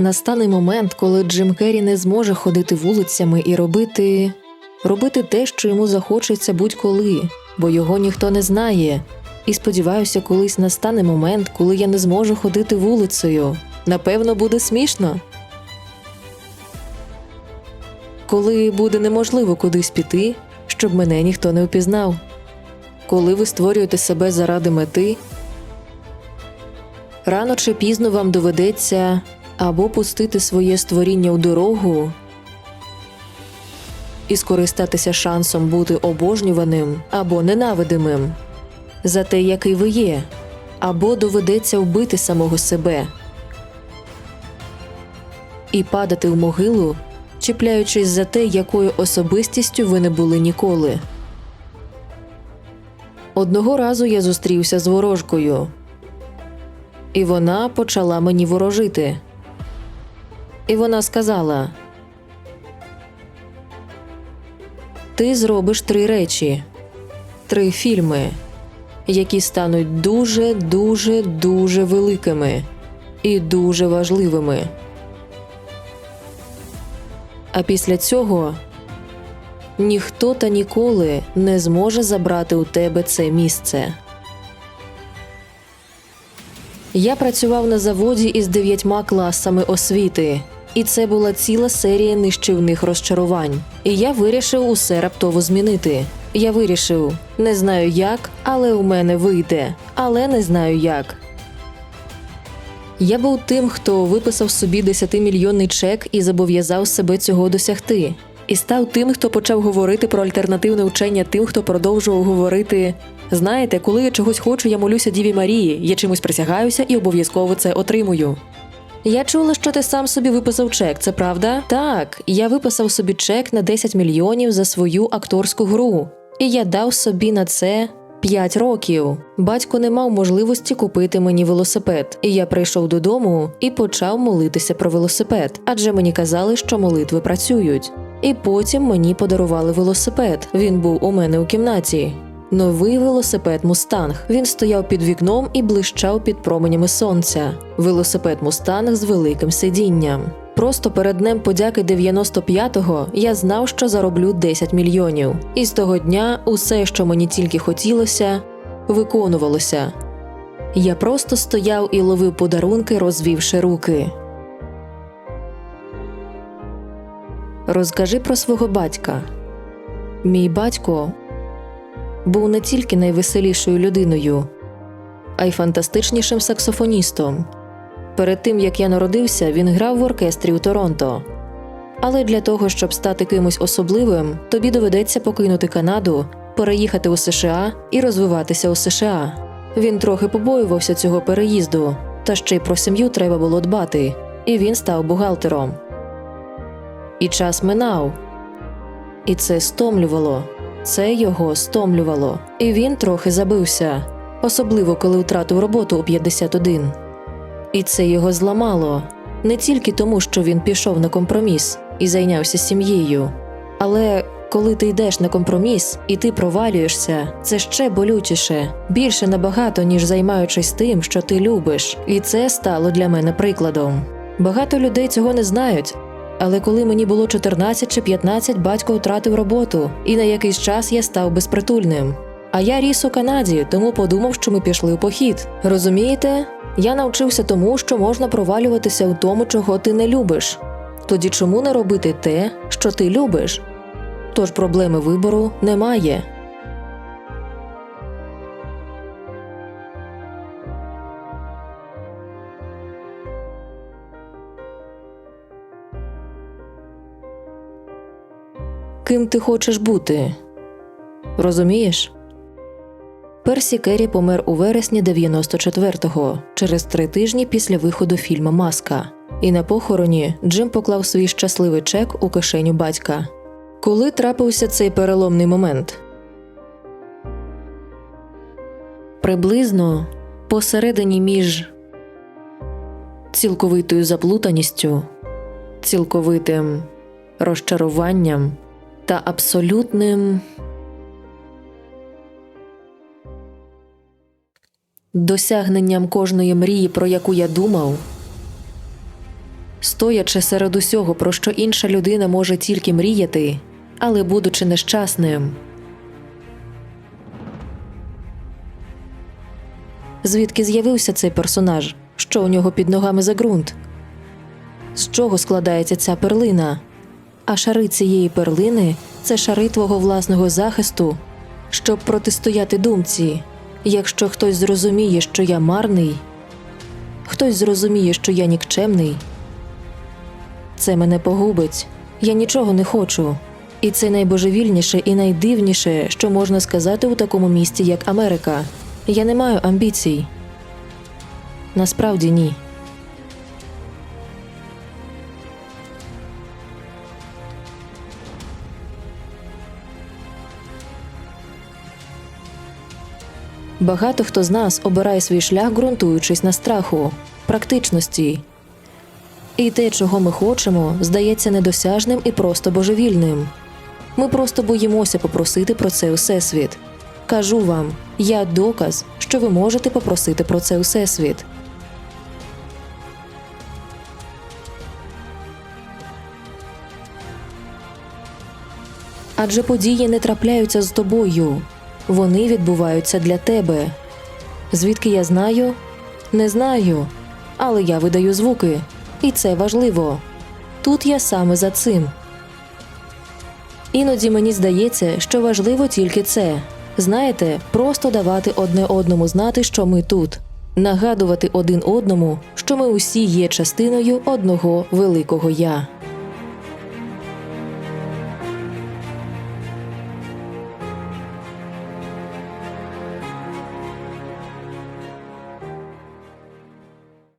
Настане момент, коли Джим Керрі не зможе ходити вулицями і робити робити те, що йому захочеться будь-коли, бо його ніхто не знає. І сподіваюся, колись настане момент, коли я не зможу ходити вулицею. Напевно, буде смішно. Коли буде неможливо кудись піти, щоб мене ніхто не впізнав. Коли ви створюєте себе заради мети, рано чи пізно вам доведеться або пустити своє створіння у дорогу і скористатися шансом бути обожнюваним або ненавидимим за те, який ви є, або доведеться вбити самого себе і падати в могилу, чіпляючись за те, якою особистістю ви не були ніколи. Одного разу я зустрівся з ворожкою, і вона почала мені ворожити. І вона сказала: Ти зробиш три речі, три фільми, які стануть дуже, дуже, дуже великими і дуже важливими. А після цього ніхто та ніколи не зможе забрати у тебе це місце. Я працював на заводі із дев'ятьма класами освіти, і це була ціла серія нищівних розчарувань. І я вирішив усе раптово змінити. Я вирішив, не знаю як, але у мене вийде, але не знаю як. Я був тим, хто виписав собі 10-мільйонний чек і зобов'язав себе цього досягти. І став тим, хто почав говорити про альтернативне учення, тим, хто продовжував говорити. Знаєте, коли я чогось хочу, я молюся Діві Марії, я чимось присягаюся і обов'язково це отримую. Я чула, що ти сам собі виписав чек, це правда? Так, я виписав собі чек на 10 мільйонів за свою акторську гру, і я дав собі на це 5 років. Батько не мав можливості купити мені велосипед, і я прийшов додому і почав молитися про велосипед, адже мені казали, що молитви працюють. І потім мені подарували велосипед. Він був у мене у кімнаті. Новий велосипед Мустанг. Він стояв під вікном і блищав під променями сонця. Велосипед Мустанг з великим сидінням. Просто перед днем подяки 95-го я знав, що зароблю 10 мільйонів. І з того дня усе, що мені тільки хотілося, виконувалося. Я просто стояв і ловив подарунки, розвівши руки. Розкажи про свого батька. Мій батько був не тільки найвеселішою людиною, а й фантастичнішим саксофоністом. Перед тим як я народився, він грав в оркестрі у Торонто. Але для того, щоб стати кимось особливим, тобі доведеться покинути Канаду, переїхати у США і розвиватися у США. Він трохи побоювався цього переїзду, та ще й про сім'ю треба було дбати, і він став бухгалтером. І час минав, і це стомлювало. Це його стомлювало, і він трохи забився, особливо коли втратив роботу у 51. І це його зламало не тільки тому, що він пішов на компроміс і зайнявся сім'єю, але коли ти йдеш на компроміс і ти провалюєшся, це ще болючіше, більше набагато, ніж займаючись тим, що ти любиш, і це стало для мене прикладом. Багато людей цього не знають. Але коли мені було 14 чи 15, батько втратив роботу, і на якийсь час я став безпритульним. А я ріс у Канаді, тому подумав, що ми пішли у похід. Розумієте? Я навчився тому, що можна провалюватися у тому, чого ти не любиш. Тоді чому не робити те, що ти любиш? Тож проблеми вибору немає. Ким ти хочеш бути? Розумієш? Персі Керрі помер у вересні 94-го, через три тижні після виходу фільму Маска. І на похороні Джим поклав свій щасливий чек у кишеню батька. Коли трапився цей переломний момент? Приблизно посередині між цілковитою заплутаністю, цілковитим розчаруванням та абсолютним досягненням кожної мрії, про яку я думав, стоячи серед усього, про що інша людина може тільки мріяти, але будучи нещасним. Звідки з'явився цей персонаж? Що у нього під ногами за ґрунт? З чого складається ця перлина? А шари цієї перлини це шари твого власного захисту, щоб протистояти думці. Якщо хтось зрозуміє, що я марний, хтось зрозуміє, що я нікчемний, це мене погубить. Я нічого не хочу. І це найбожевільніше і найдивніше, що можна сказати у такому місті, як Америка. Я не маю амбіцій. Насправді ні. Багато хто з нас обирає свій шлях, ґрунтуючись на страху, практичності. І те, чого ми хочемо, здається недосяжним і просто божевільним. Ми просто боїмося попросити про це Усесвіт. Кажу вам, я доказ, що ви можете попросити про це Усесвіт. Адже події не трапляються з тобою, вони відбуваються для тебе. Звідки я знаю? Не знаю. Але я видаю звуки, і це важливо. Тут я саме за цим. Іноді мені здається, що важливо тільки це. Знаєте, просто давати одне одному знати, що ми тут, нагадувати один одному, що ми усі є частиною одного великого я.